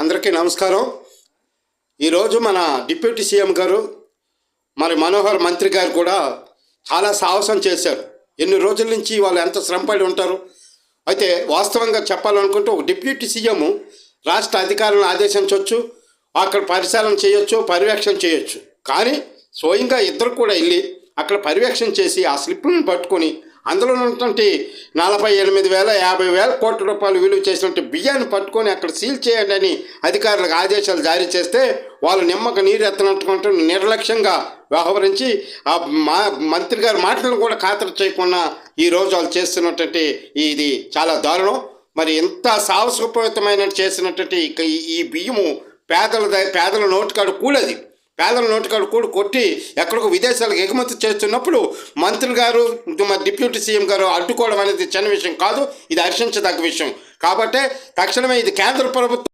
అందరికీ నమస్కారం. ఈరోజు మన డిప్యూటీ సీఎం గారు మరి మనోహర్ మంత్రి గారు కూడా చాలా సాహసం చేశారు. ఎన్ని రోజుల నుంచి వాళ్ళు ఎంత శ్రమపడి ఉంటారు? అయితే వాస్తవంగా చెప్పాలనుకుంటే ఒక డిప్యూటీ సీఎం రాష్ట్ర అధికారులను ఆదేశించవచ్చు అక్కడ పరిశీలన చేయొచ్చు పర్యవేక్షణ చేయొచ్చు. కానీ స్వయంగా ఇద్దరు కూడా వెళ్ళి అక్కడ పర్యవేక్షణ చేసి ఆ స్లిప్లను పట్టుకొని అందులో ఉన్నటువంటి నలభై ఎనిమిది వేల యాభై వేల కోట్ల రూపాయలు విలువ చేసినట్టు బియ్యాన్ని పట్టుకొని అక్కడ సీల్ చేయండి అని అధికారులకు ఆదేశాలు జారీ చేస్తే వాళ్ళు నిమ్మక నీరు ఎత్తనట్టుకుంటూ నిర్లక్ష్యంగా వ్యవహరించి ఆ మా మంత్రి గారి మాటలను కూడా ఖాతరు చేయకుండా ఈరోజు వాళ్ళు చేస్తున్నటువంటి ఇది చాలా దారుణం. మరి ఇంత సాహసోపేతమైన చేసినటువంటి ఈ- ఈ బియ్యము పేదల ద- పేదల నోటికాడు కూలది. పేదల నోటికాడు కూడా కొట్టి ఎక్కడికో విదేశాలకు ఎగుమతి చేస్తున్నప్పుడు మంత్రి గారు డిప్యూటీ సీఎం గారు అడ్డుకోవడం అనేది చిన్న విషయం కాదు. ఇది హర్షించదగ్గ విషయం. కాబట్టి తక్షణమే ఇది కేంద్ర ప్రభుత్వం